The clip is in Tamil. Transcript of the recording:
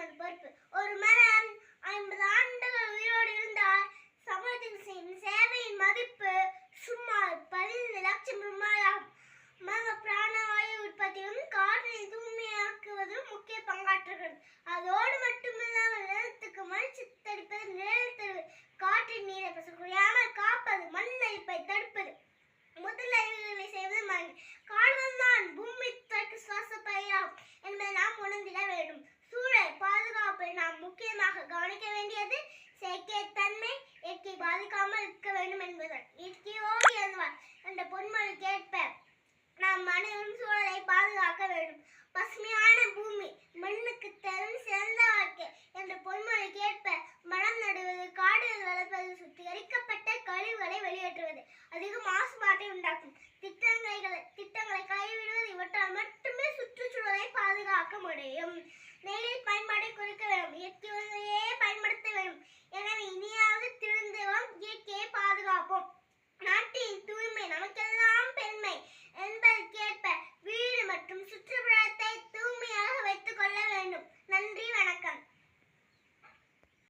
நமது பொறுப்பு ஒரு மரம் ஐம்பது ஆண்டுகள் உயிரோடு இருந்தால் சமூகத்துக்கு செய்யும் சேவையின் மதிப்பு சுமார் பதினைந்து லட்சம் ரூபாய் ஆகும் மக பிராணவாயு உற்பத்தியும் காற்றை தூய்மையாக்குவதும் முக்கிய பங்காற்றுகிறது. அதோடு இருக்க வேண்டும் என்பதுதான் என்ற பொன்மொழிக்கு ஏற்ப நாம் அனைவரும் சூழலை பாதுகாக்க வேண்டும். பசுமையான பூமி மண்ணுக்கு தரும் சிறந்த வாழ்க்கை என்ற பொன்மொழிக்கு ஏற்ப மரம் நடுவது காடுகள் வளர்ப்பது சுத்திகரிக்கப்பட்ட கழிவுகளை வெளியேற்றுவது அதிக மாசுபாட்டை உண்டாக்கும் திட்டங்களை திட்டங்களை கைவிடுவது இவற்றால் மட்டுமே சுற்றுச்சூழலை பாதுகாக்க முடியும். நெகிழி பயன்பாட்டை குறைக்க வேண்டும். வேண்டும். நன்றி வணக்கம்.